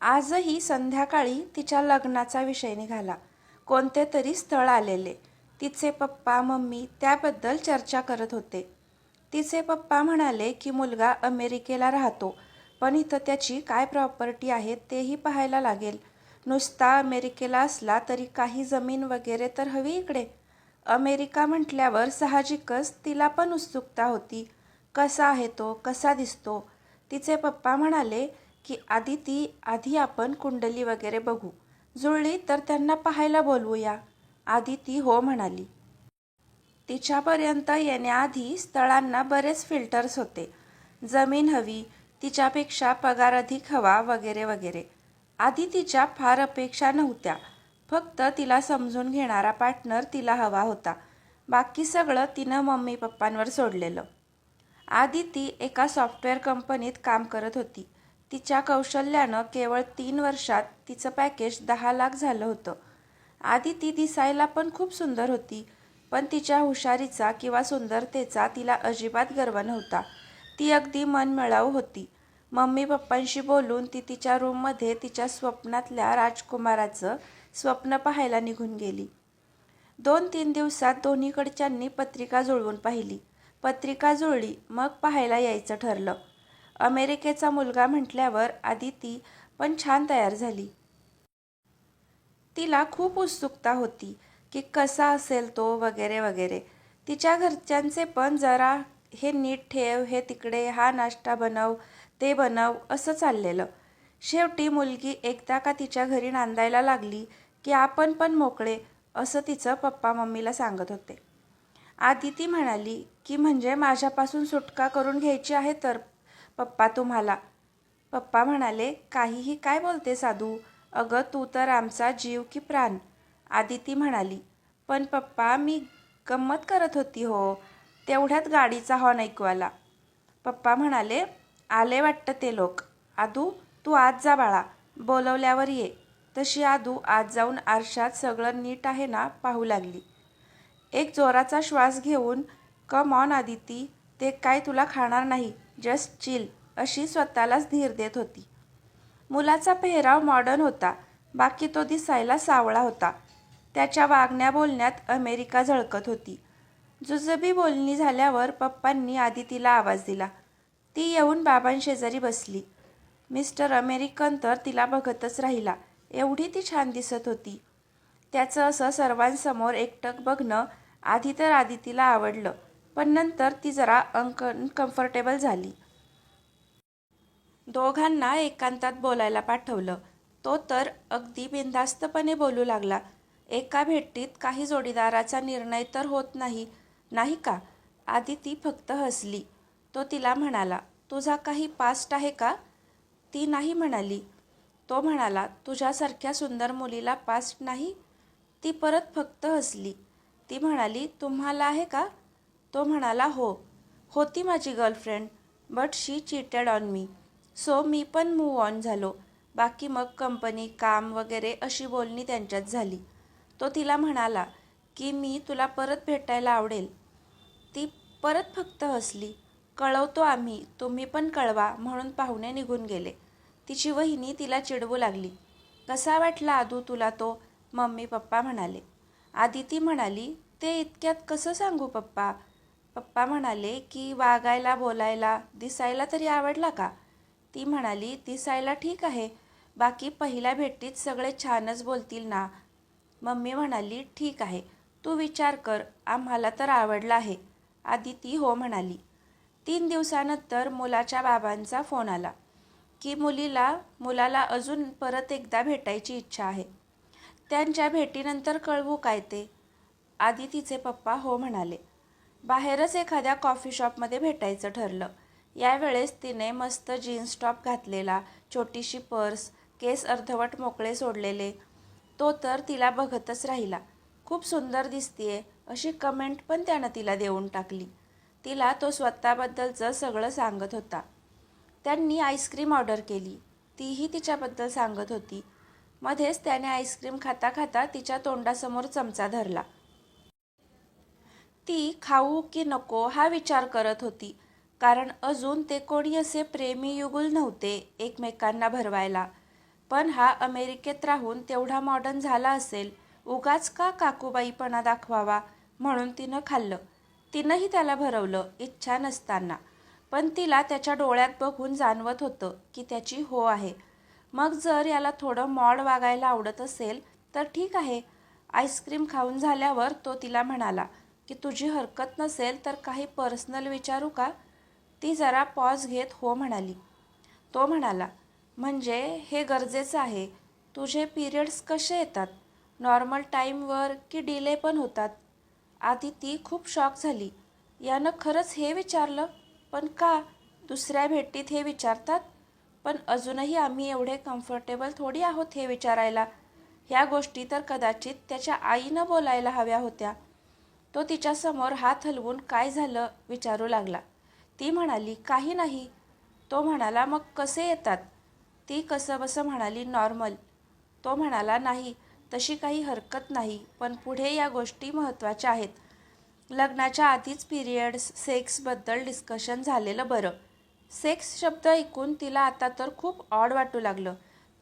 आजही संध्याकाळी तिच्या लग्नाचा विषय निघाला. कोणते तरी स्थळ आलेले. तिचे पप्पा मम्मी त्याबद्दल चर्चा करत होते. तिचे पप्पा म्हणाले की मुलगा अमेरिकेला राहतो पण इथं त्याची काय प्रॉपर्टी आहे तेही पाहायला लागेल. नुसता अमेरिकेला असला तरी काही जमीन वगैरे तर हवी इकडे. अमेरिका म्हटल्यावर साहजिकच तिला पण उत्सुकता होती. कसा आहे तो? कसा दिसतो? तिचे पप्पा म्हणाले की आधी ती आधी आपण कुंडली वगैरे बघू. जुळली तर त्यांना पाहायला बोलवूया. आधी ती हो म्हणाली. तिच्यापर्यंत येण्याआधी स्थळांना बरेच फिल्टर्स होते. जमीन हवी तिच्यापेक्षा पगार अधिक हवा वगैरे वगैरे. आधी तिच्या फार अपेक्षा नव्हत्या. फक्त तिला समजून घेणारा पार्टनर तिला हवा होता. बाकी सगळं तिनं मम्मी पप्पांवर सोडलेलं. आधी ती एका सॉफ्टवेअर कंपनीत काम करत होती. तिच्या कौशल्यानं केवळ तीन वर्षात तिचं पॅकेज दहा लाख झालं होतं. आधी ती दिसायला पण खूप सुंदर होती पण तिच्या हुशारीचा किंवा सुंदरतेचा तिला अजिबात गर्व नव्हता. ती अगदी मनमिळाऊ होती. मम्मी पप्पांशी बोलून ती तिच्या रूममध्ये तिच्या स्वप्नातल्या राजकुमाराचं स्वप्न पाहायला निघून गेली. दोन तीन दिवसात दोन्हीकडच्यांनी पत्रिका जुळवून पाहिली. पत्रिका जुळली मग पाहायला यायचं ठरलं. अमेरिकेचा मुलगा म्हटल्यावर आदिती पण छान तयार झाली. तिला खूप उत्सुकता होती की कसा असेल तो वगैरे वगैरे. तिच्या घरच्यांचे पण जरा हे नीट ठेव हे तिकडे हा नाश्ता बनव ते बनव असं चाललेलं. शेवटी मुलगी एकदा का तिच्या घरी नांदायला लागली की आपण पण मोकळे असं तिचं पप्पा मम्मीला सांगत होते. आदिती म्हणाली की म्हणजे माझ्यापासून सुटका करून घ्यायची आहे तर पप्पा तुम्हाला. पप्पा म्हणाले काहीही काय बोलते साधू? अगं तू तर आमचा जीव की प्राण. आदिती म्हणाली पण पप्पा मी गंमत करत होती हो तेवढ्यात गाडीचा हॉर्न ऐकू आला. पप्पा म्हणाले आले वाटतं ते लोक. आदू तू आज जा बाळा बोलवल्यावर ये. तशी आदू आज जाऊन आरशात सगळं नीट आहे ना पाहू लागली. एक जोराचा श्वास घेऊन कम ऑन आदिती ते काय तुला खाणार नाही? जस्ट चिल अशी स्वतःलाच धीर देत होती. मुलाचा पेहराव मॉडर्न होता. बाकी तो दिसायला सावळा होता. त्याच्या वागण्या बोलण्यात अमेरिका झळकत होती. जुजबी बोलणी झाल्यावर पप्पांनी आदितीला आवाज दिला. ती येऊन बाबांशेजारी बसली. मिस्टर अमेरिकन तर तिला बघतच राहिला. एवढी ती छान दिसत होती. त्याचं असं सर्वांसमोर एकटक बघणं आधी तर आदितीला आवडलं. पण नंतर ती जरा अंक कम्फर्टेबल झाली. दोघांना एकांतात बोलायला पाठवलं. तो तर अगदी बिनधास्तपणे बोलू लागला. एका भेटीत काही जोडीदाराचा निर्णय तर होत नाही नाही का? आधी ती फक्त हसली. तो तिला म्हणाला तुझा काही पास्ट आहे का? ती नाही म्हणाली. तो म्हणाला तुझ्यासारख्या सुंदर मुलीला पास्ट नाही. ती परत फक्त हसली. ती म्हणाली तुम्हाला आहे का तो म्हणाला हो होती माझी girlfriend but she cheated on me so मी पण मूव ऑन झालो. बाकी मग कंपनी काम वगैरे अशी बोलणी त्यांच्यात झाली. तो तिला म्हणाला की मी तुला परत भेटायला आवडेल. ती परत फक्त हसली. कळवतो आम्ही तुम्ही पण कळवा म्हणून पाहुणे निघून गेले. तिची वहिनी तिला चिडवू लागली. कसा वाटला आदू तुला तो? मम्मी पप्पा म्हणाले. आदिती म्हणाली ते इतक्यात कसं सांगू पप्पा? पप्पा म्हणाले की वागायला बोलायला दिसायला तरी आवडला का? ती म्हणाली दिसायला ठीक आहे. बाकी पहिल्या भेटीत सगळे छानच बोलतील ना. मम्मी म्हणाली ठीक आहे. तू विचार कर. आम्हाला तर आवडला आहे. आधी ती हो म्हणाली. तीन दिवसानंतर मुलाच्या बाबांचा फोन आला की मुलीला मुलाला अजून परत एकदा भेटायची इच्छा आहे. त्यांच्या भेटीनंतर कळवू काय ते? आधी तिचे पप्पा हो म्हणाले. बाहेरच एखाद्या कॉफी शॉपमध्ये भेटायचं ठरलं. यावेळेस तिने मस्त जीन्स टॉप घातलेला छोटीशी पर्स केस अर्धवट मोकळे सोडलेले. तो तर तिला बघतच राहिला. खूप सुंदर दिसतीये अशी कमेंट पण त्यानं तिला देऊन टाकली. तिला तो स्वतःबद्दलचं सगळं सांगत होता. त्यांनी आईस्क्रीम ऑर्डर केली. तीही तिच्याबद्दल सांगत होती. मध्येच त्याने आईस्क्रीम खाता खाता तिच्या तोंडासमोर चमचा धरला. ती खाऊ की नको हा विचार करत होती. कारण अजून ते कोणी असे प्रेमी युगुल नव्हते एकमेकांना भरवायला. पण हा अमेरिकेत राहून तेवढा मॉडर्न झाला असेल उगाच का काकूबाईपणा दाखवावा म्हणून तिनं खाल्लं. तिनंही त्याला भरवलं इच्छा नसताना. पण तिला त्याच्या डोळ्यात बघून जाणवत होतं की त्याची हो आहे. मग जर याला थोडं मॉड वागायला आवडत असेल तर ठीक आहे. आईस्क्रीम खाऊन झाल्यावर तो तिला म्हणाला की तुझी हरकत नसेल तर काही पर्सनल विचारू का? ती जरा पॉज घेत हो म्हणाली. तो म्हणाला म्हणजे हे गरजेचं आहे. तुझे पिरियड्स कसे येतात? नॉर्मल टाईमवर की डिले पण होतात? आधी ती खूप शॉक झाली. यानं खरंच हे विचारलं पण का? दुसऱ्या भेटीत हे विचारतात? पण अजूनही आम्ही एवढे कम्फर्टेबल थोडी आहोत हे विचारायला. ह्या गोष्टी तर कदाचित त्याच्या आईनं बोलायला हव्या होत्या. तो तिच्यासमोर हात हलवून काय झालं विचारू लागला. ती म्हणाली काही नाही. तो म्हणाला मग कसे येतात? ती कसं बसं म्हणाली नॉर्मल. तो म्हणाला नाही तशी काही हरकत नाही पण पुढे या गोष्टी महत्त्वाच्या आहेत. लग्नाच्या आधीच पिरियड्स सेक्सबद्दल डिस्कशन झालेलं बरं. सेक्स शब्द ऐकून तिला आता तर खूप ऑड वाटू लागलं.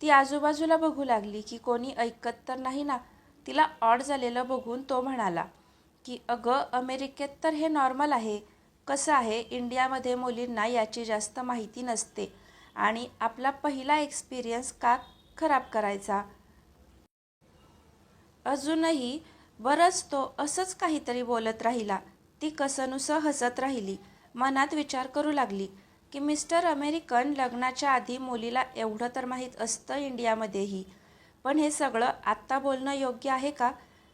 ती आजूबाजूला बघू लागली की कोणी ऐकत तर नाही ना? तिला ऑड झालेलं बघून तो म्हणाला की अगं अमेरिकेत तर हे नॉर्मल आहे. कसं आहे इंडियामध्ये मुलींना याची जास्त माहिती नसते. आणि आपला पहिला एक्सपिरियन्स का खराब करायचा? अजूनही बरंच तो असंच काहीतरी बोलत राहिला. ती कसनुसं हसत राहिली. मनात विचार करू लागली की मिस्टर अमेरिकन लग्नाच्या आधी मुलीला एवढं तर माहीत असतं इंडियामध्येही. पण हे सगळं आत्ता बोलणं योग्य आहे का?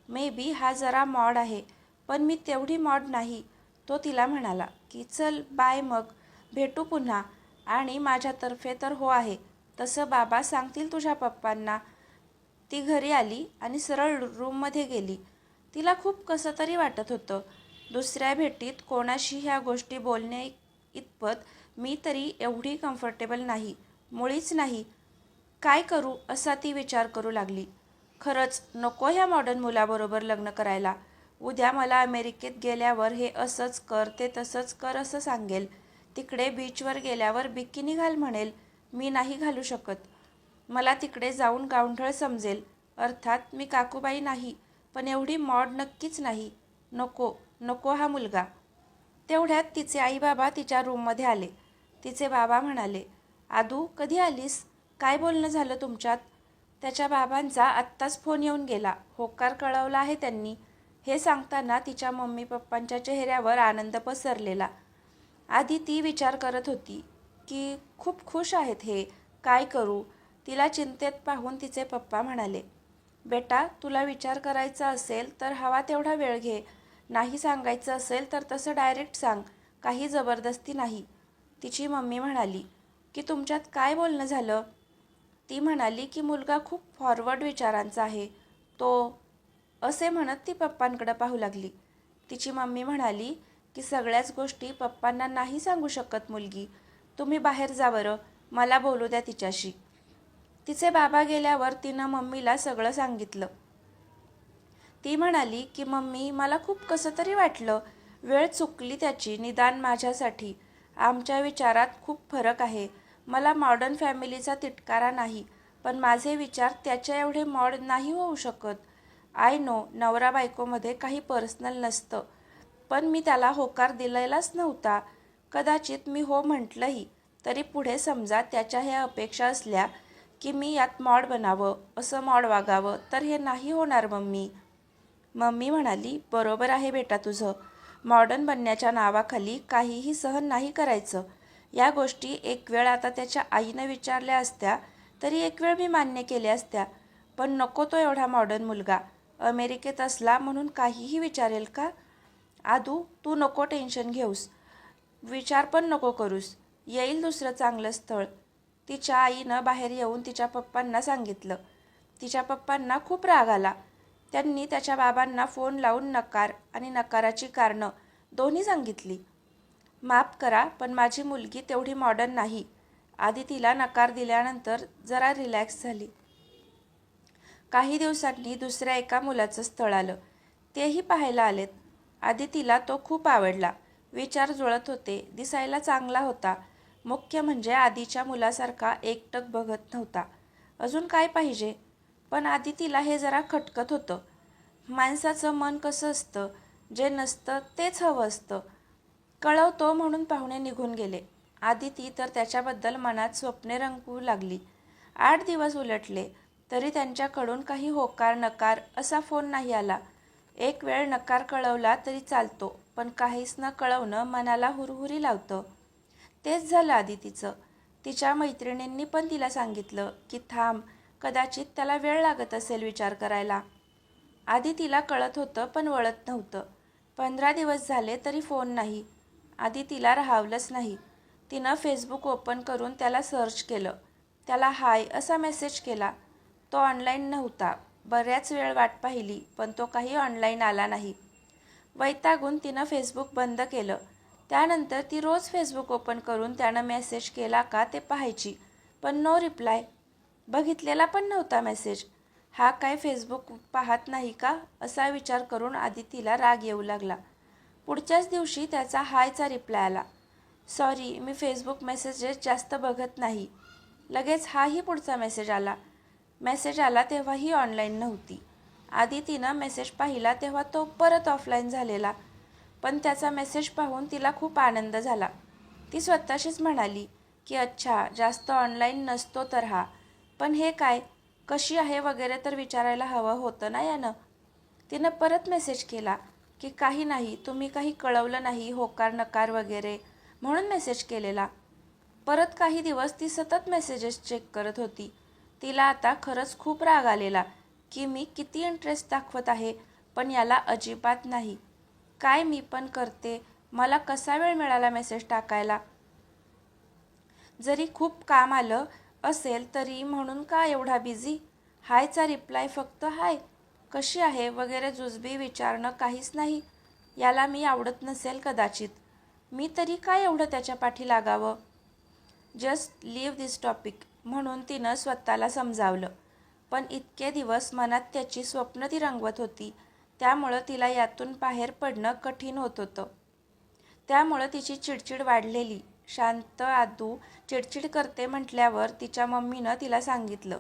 मे बी हा जरा मॉड आहे. पण मी तेवढी मॉड नाही. तो तिला म्हणाला की चल बाय मग. भेटू पुन्हा. आणि माझ्यातर्फे तर हो आहे. तसं बाबा सांगतील तुझ्या पप्पांना. ती घरी आली आणि सरळ रूममध्ये गेली. तिला खूप कसं तरी वाटत होतं. दुसऱ्या भेटीत कोणाशी ह्या गोष्टी बोलणे इतपत मी तरी एवढी कम्फर्टेबल नाही. मुळीच नाही. काय करू? असा ती विचार करू लागली. खरंच नको ह्या मॉडर्न मुलाबरोबर लग्न करायला. उद्या मला अमेरिकेत गेल्यावर हे असंच कर ते तसंच कर असं सांगेल. तिकडे बीचवर गेल्यावर बिकिनी घाल म्हणेल मी नाही घालू शकत. मला तिकडे जाऊन गावंढळ समजेल. अर्थात मी काकूबाई नाही पण एवढी मॉड नक्कीच नाही. नको नको हा मुलगा. तेवढ्यात तिचे आई बाबा तिच्या रूममध्ये आले. तिचे बाबा म्हणाले आदू कधी आलीस? काय बोलणं झालं तुमच्यात? त्याच्या बाबांचा आत्ताच फोन येऊन गेला. होकार कळवला आहे त्यांनी. हे सांगताना तिच्या मम्मी पप्पांच्या चेहऱ्यावर आनंद पसरलेला. आधी ती विचार करत होती की खूप खुश आहेत हे. काय करू? तिला चिंतेत पाहून तिचे पप्पा म्हणाले बेटा तुला विचार करायचा असेल तर हवा तेवढा वेळ घे. नाही सांगायचं असेल तर तसं डायरेक्ट सांग. काही जबरदस्ती नाही. तिची मम्मी म्हणाली की तुमच्यात काय बोलणं झालं? ती म्हणाली की मुलगा खूप फॉरवर्ड विचारांचा आहे. तो असे म्हणत ती पप्पांकडं पाहू लागली. तिची मम्मी म्हणाली की सगळ्याच गोष्टी पप्पांना नाही सांगू शकत मुलगी. तुम्ही बाहेर जा बरं. मला बोलू द्या तिच्याशी. तिचे बाबा गेल्यावर तिनं मम्मीला सगळं सांगितलं. ती म्हणाली की मम्मी मला खूप कसं तरी वाटलं. वेळ चुकली त्याची निदान माझ्यासाठी. आमच्या विचारात खूप फरक आहे. मला मॉडर्न फॅमिलीचा तिटकारा नाही पण माझे विचार त्याच्या एवढे मॉड नाही होऊ शकत. आय नो नवरा बायकोमध्ये काही पर्सनल नसतं. पण मी त्याला होकार दिलेलाच नव्हता. कदाचित मी हो म्हटलंही तरी पुढे समजा त्याच्या ह्या अपेक्षा असल्या की मी यात मॉड बनावं असं मॉड वागावं तर हे नाही होणार मम्मी. मम्मी म्हणाली बरोबर आहे बेटा तुझं. मॉडर्न बनण्याच्या नावाखाली काहीही सहन नाही करायचं. या गोष्टी एक वेळ आता त्याच्या आईनं विचारल्या असत्या तरी एक वेळ मी मान्य केल्या असत्या. पण नको तो एवढा मॉडर्न मुलगा. अमेरिकेत असला म्हणून काहीही विचारेल का? आदू तू नको टेन्शन घेऊस. विचार पण नको करूस. येईल दुसरं चांगलं स्थळ. तिच्या आईनं बाहेर येऊन तिच्या पप्पांना सांगितलं. तिच्या पप्पांना खूप राग आला. त्यांनी त्याच्या बाबांना फोन लावून नकार आणि नकाराची कारणं दोन्ही सांगितली. माफ करा पण माझी मुलगी तेवढी मॉडर्न नाही. आधी तिला नकार दिल्यानंतर जरा रिलॅक्स झाली. काही दिवसांनी दुसऱ्या एका मुलाचं स्थळ आलं. तेही पाहायला आलेत. आधी तिला तो खूप आवडला. विचार जुळत होते. दिसायला चांगला होता. मुख्य म्हणजे आधीच्या मुलासारखा एकटक बघत नव्हता. अजून काय पाहिजे? पण आधी तिला हे जरा खटकत होतं. माणसाचं मन कसं असतं? जे नसतं तेच हवं असतं. कळवतो म्हणून पाहुणे निघून गेले. आदिती तर त्याच्याबद्दल मनात स्वप्ने रंगवू लागली. आठ दिवस उलटले. तरी त्यांच्याकडून काही होकार नकार असा फोन नाही आला. एक वेळ नकार कळवला तरी चालतो पण काहीच न कळवणं मनाला हुरहुरी लावतं. तेच झालं आदितीचं. तिच्या मैत्रिणींनी पण तिला सांगितलं की थांब कदाचित त्याला वेळ लागत असेल विचार करायला. आधी तिला कळत होतं पण वळत नव्हतं. पंधरा दिवस झाले तरी फोन नाही. आधी तिला राहावलंच नाही. तिनं फेसबुक ओपन करून त्याला सर्च केलं. त्याला हाय असा मेसेज केला. तो ऑनलाईन नव्हता. बऱ्याच वेळ वाट पाहिली पण तो काही ऑनलाईन आला नाही. वैतागून तिनं फेसबुक बंद केलं. त्यानंतर ती रोज फेसबुक ओपन करून त्यानं मेसेज केला का ते पाहायची पण नो रिप्लाय बघितलेला पण नव्हता मेसेज हा काय फेसबुक पाहत नाही का? असा विचार करून आधी तिला राग येऊ लागला. पुढच्याच दिवशी त्याचा हायचा रिप्लाय आला. सॉरी मी फेसबुक मेसेजेस जास्त बघत नाही. लगेच हाही पुढचा मेसेज आला. मेसेज आला तेव्हा ही ऑनलाईन नव्हती. आधी तिनं मेसेज पाहिला तेव्हा तो परत ऑफलाईन झालेला. पण त्याचा मेसेज पाहून तिला खूप आनंद झाला. ती स्वतःशीच म्हणाली की अच्छा जास्त ऑनलाईन नसतो तर हा. पण हे काय? कशी आहे वगैरे तर विचारायला हवं होतं ना यानं? तिनं परत मेसेज केला की काही नाही तुम्ही काही कळवलं नाही होकार नकार वगैरे म्हणून मेसेज केलेला. परत काही दिवस ती सतत मेसेजेस चेक करत होती. तिला आता खरंच खूप राग आलेला की मी किती इंटरेस्ट दाखवत आहे पण याला अजिबात नाही. काय मी पण करते मला कसा वेळ मिळाला मेसेज टाकायला? जरी खूप काम आलं असेल तरी म्हणून का एवढा बिझी हायचा रिप्लाय फक्त हाय कशी आहे वगैरे जुजबी विचारणं काहीच नाही याला मी आवडत नसेल कदाचित. मी तरी काय एवढं त्याच्या पाठी लागावं? जस्ट लिव्ह दिस टॉपिक म्हणून तिनं स्वतःला समजावलं. पण इतके दिवस मनात त्याची स्वप्न ती रंगवत होती. त्यामुळं तिला यातून बाहेर पडणं कठीण होत होतं. त्यामुळं तिची चिडचिड वाढलेली. शांत आदू चिडचिड करते म्हटल्यावर तिच्या मम्मीनं तिला सांगितलं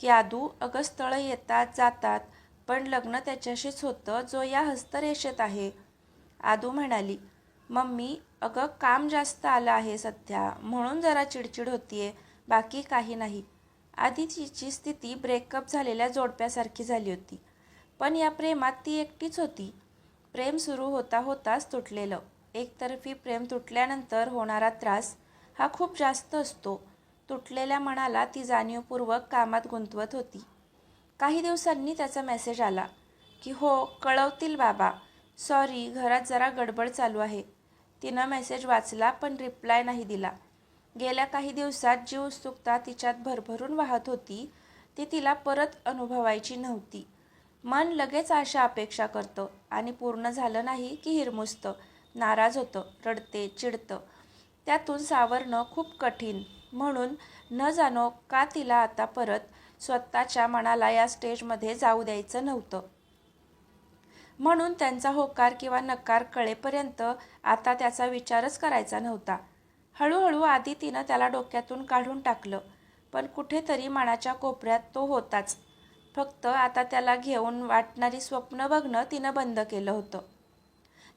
की आदू अगं स्थळं येतात जातात पण लग्न त्याच्याशीच होतं जो या हस्तरेषेत आहे. आदू म्हणाली मम्मी अगं काम जास्त आलं आहे सध्या म्हणून जरा चिडचिड होतीये. बाकी काही नाही. आधी तिची स्थिती ब्रेकअप झालेल्या जोडप्यासारखी झाली होती. पण या प्रेमात ती एकटीच होती. प्रेम सुरू होता होताच तुटलेलं. एकतर्फी प्रेम तुटल्यानंतर होणारा त्रास हा खूप जास्त असतो. तुटलेल्या मनाला ती जाणीवपूर्वक कामात गुंतवत होती. काही दिवसांनी त्याचा मेसेज आला की हो कळवतील बाबा. सॉरी घरात जरा गडबड चालू आहे. तिनं मेसेज वाचला पण रिप्लाय नाही दिला. गेल्या काही दिवसात जी उत्सुकता तिच्यात भरभरून वाहत होती ती तिला परत अनुभवायची नव्हती. मन लगेच अशा अपेक्षा करतं आणि पूर्ण झालं नाही की हिरमुसतं नाराज होतं रडते चिडतं. त्यातून सावरणं खूप कठीण. म्हणून न जाणो का तिला आता परत स्वतःच्या मनाला या स्टेजमध्ये जाऊ द्यायचं नव्हतं. म्हणून त्यांचा होकार किंवा नकार कळेपर्यंत आता त्याचा विचारच करायचा नव्हता. हळूहळू आधी तिनं त्याला डोक्यातून काढून टाकलं. पण कुठेतरी मनाच्या कोपऱ्यात तो होताच. फक्त आता त्याला घेऊन वाटणारी स्वप्न बघणं तिनं बंद केलं होतं.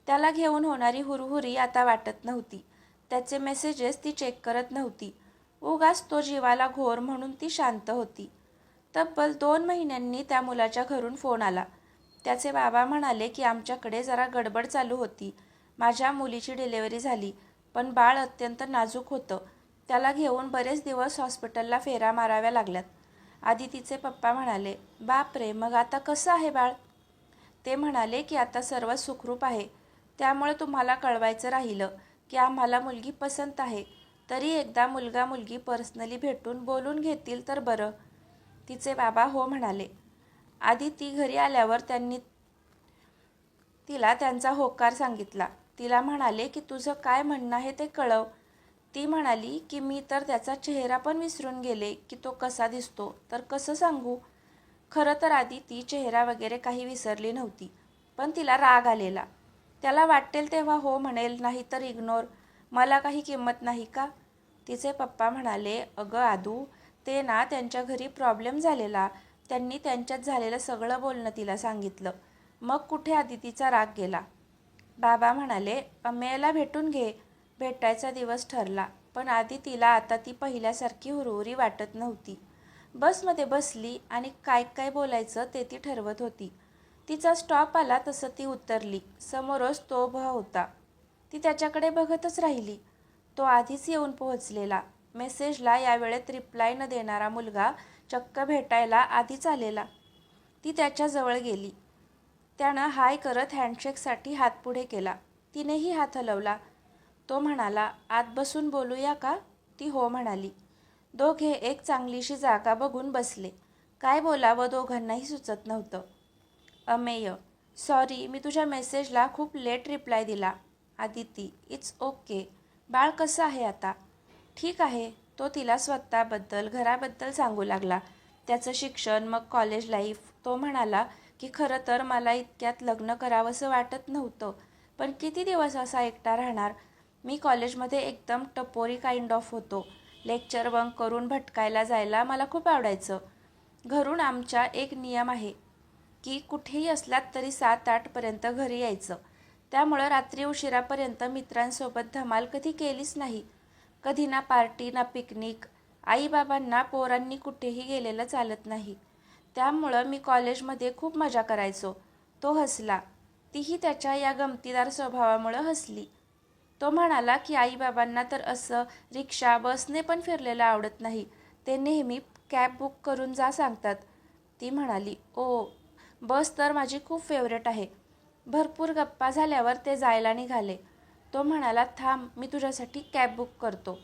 त्याला घेऊन होणारी हुरहुरी आता वाटत नव्हती. त्याचे मेसेजेस ती चेक करत नव्हती. उगाच तो जीवाला घोर म्हणून ती शांत होती. तब्बल दोन महिन्यांनी त्या मुलाच्या घरून फोन आला. त्याचे बाबा म्हणाले की आमच्याकडे जरा गडबड चालू होती. माझ्या मुलीची डिलेवरी झाली. पण बाळ अत्यंत नाजूक होतं. त्याला घेऊन बरेच दिवस हॉस्पिटलला फेरा माराव्या लागल्यात. आधी तिचे पप्पा म्हणाले बाप रे मग आता कसं आहे बाळ? ते म्हणाले की आता सर्व सुखरूप आहे. त्यामुळे तुम्हाला कळवायचं राहिलं की आम्हाला मुलगी पसंत आहे. तरी एकदा मुलगा मुलगी पर्सनली भेटून बोलून घेतील तर बरं. तिचे बाबा हो म्हणाले. आधी ती घरी आल्यावर त्यांनी तिला त्यांचा होकार सांगितला. तिला म्हणाले की तुझं काय म्हणणं आहे ते कळव. ती म्हणाली की मी तर त्याचा चेहरा पण विसरून गेले की तो कसा दिसतो. तर कसं सांगू? खरं तर आधी ती चेहरा वगैरे काही विसरली नव्हती पण तिला राग आलेला. त्याला वाटेल तेव्हा हो म्हणेल नाही तर इग्नोर. मला काही किंमत नाही का? तिचे पप्पा म्हणाले अगं आदू ते ना त्यांच्या घरी प्रॉब्लेम झालेला. त्यांनी त्यांच्यात झालेलं सगळं बोलणं तिला सांगितलं. मग कुठे आदितीचा राग गेला? बाबा म्हणाले अम्मेला भेटून घे. भेटायचा दिवस ठरला पण आधी तिला आता ती पहिल्यासारखी हुरहुरी वाटत नव्हती. बसमध्ये बसली आणि काय काय बोलायचं ते ती ठरवत होती. तिचा स्टॉप आला तसं ती उतरली. समोरच तो उभा होता. ती त्याच्याकडे बघतच राहिली. तो आधीच येऊन पोहोचलेला. मेसेजला यावेळेत रिप्लाय न देणारा मुलगा चक्क भेटायला आधीच आलेला. ती त्याच्याजवळ गेली. त्यानं हाय करत हँडशेकसाठी हात पुढे केला. तिनेही हात हलवला. तो म्हणाला आत बसून बोलूया का? ती हो म्हणाली. दोघे एक चांगलीशी जागा बघून बसले. काय बोलावं दोघांनाही सुचत नव्हतं. अमेय सॉरी मी तुझ्या मेसेजला खूप लेट रिप्लाय दिला. आदिती इट्स ओके बाळ कसं आहे आता? ठीक आहे. तो तिला स्वतःबद्दल घराबद्दल सांगू लागला. त्याचं शिक्षण मग कॉलेज लाईफ तो म्हणाला की खरं तर मला इतक्यात लग्न करावंसं वाटत नव्हतं. पण किती दिवस असा एकटा राहणार? मी कॉलेजमध्ये एकदम टपोरी काइंड ऑफ होतो. लेक्चर बंक करून भटकायला जायला मला खूप आवडायचं. घरून आमच्या एक नियम आहे की कुठेही असलात तरी सात आठपर्यंत घरी यायचं. त्यामुळं रात्री उशिरापर्यंत मित्रांसोबत धमाल कधी केलीच नाही. कधी ना पार्टी ना पिकनिक. आईबाबांना पोरांनी कुठेही गेलेलं चालत नाही. त्यामुळं मी कॉलेजमध्ये खूप मजा करायचो. तो हसला. तीही त्याच्या या गमतीदार स्वभावामुळं हसली. तो म्हणाला की आईबाबांना तर असं रिक्षा बसने पण फिरलेलं आवडत नाही. ते नेहमी कॅब बुक करून जा सांगतात. ती म्हणाली ओ बस तर माझी खूप फेवरेट आहे. भरपूर गप्पा झाल्यावर ते जायला निघाले. तो म्हणाला थांब मी तुझ्यासाठी कॅब बुक करतो.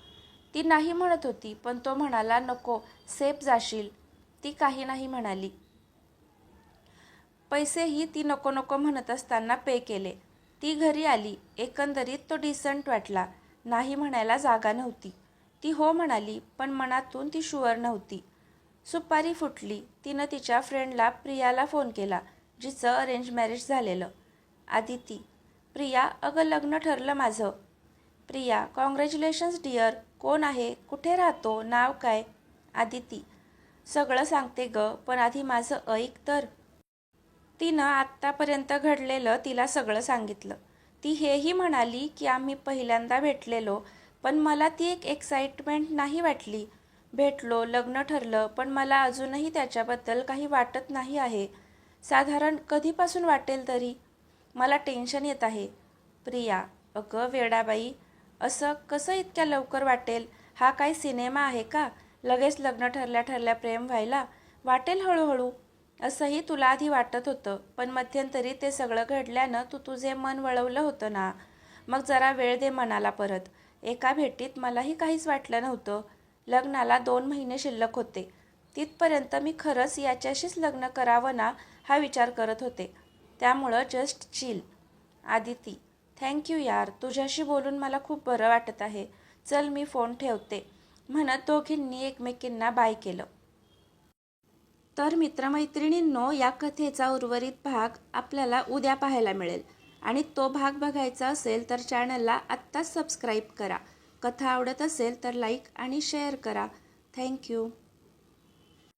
ती नाही म्हणत होती पण तो म्हणाला नको सेफ जाशील. ती काही नाही म्हणाली. पैसेही ती नको नको म्हणत असताना पे केले. ती घरी आली. एकंदरीत तो डिसंट वाटला. नाही म्हणायला जागा नव्हती. ती हो म्हणाली पण मनातून ती शुअर नव्हती. सुपारी फुटली. तिनं तिच्या फ्रेंडला प्रियाला फोन केला जिचं अरेंज मॅरेज झालेलं. आदिती प्रिया अगं लग्न ठरलं माझं. प्रिया कॉंग्रॅच्युलेशन्स डिअर कोण आहे? कुठे राहतो? नाव काय? आदिती सगळं सांगते ग पण आधी माझं ऐक तर. तिनं आत्तापर्यंत घडलेलं तिला सगळं सांगितलं. ती हेही म्हणाली की आम्ही पहिल्यांदा भेटलेलो पण मला ती एक एक्साइटमेंट नाही वाटली. भेटलो लग्न ठरलं पण मला अजूनही त्याच्याबद्दल काही वाटत नाही आहे. साधारण कधीपासून वाटेल तरी? मला टेन्शन येत आहे. प्रिया अगं वेडाबाई असं कसं इतक्या लवकर वाटेल? हा काही सिनेमा आहे का? लगेच लग्न ठरल्या ठरल्या प्रेम व्हायला वाटेल हळूहळू. असंही तुला आधी वाटत होतं पण मध्यंतरी ते सगळं घडल्यानं तू तुझे मन वळवलं होतं ना. मग जरा वेळ दे मनाला परत. एका भेटीत मलाही काहीच वाटलं नव्हतं. लग्नाला दोन महिने शिल्लक होते. तिथपर्यंत मी खरंच याच्याशीच लग्न करावं ना हा विचार करत होते. त्यामुळं जस्ट चिल. आदिती थँक्यू यार तुझ्याशी बोलून मला खूप बरं वाटत आहे. चल मी फोन ठेवते. म्हणत दोघींनी एकमेकींना बाय केलं. तर मित्रमैत्रिणींनो या कथेचा उर्वरित भाग आपल्याला उद्या पाहायला मिळेल. आणि तो भाग बघायचा असेल तर चॅनलला आत्ताच सबस्क्राईब करा. कथा आवडत असेल तर लाईक आणि शेअर करा. थँक्यू.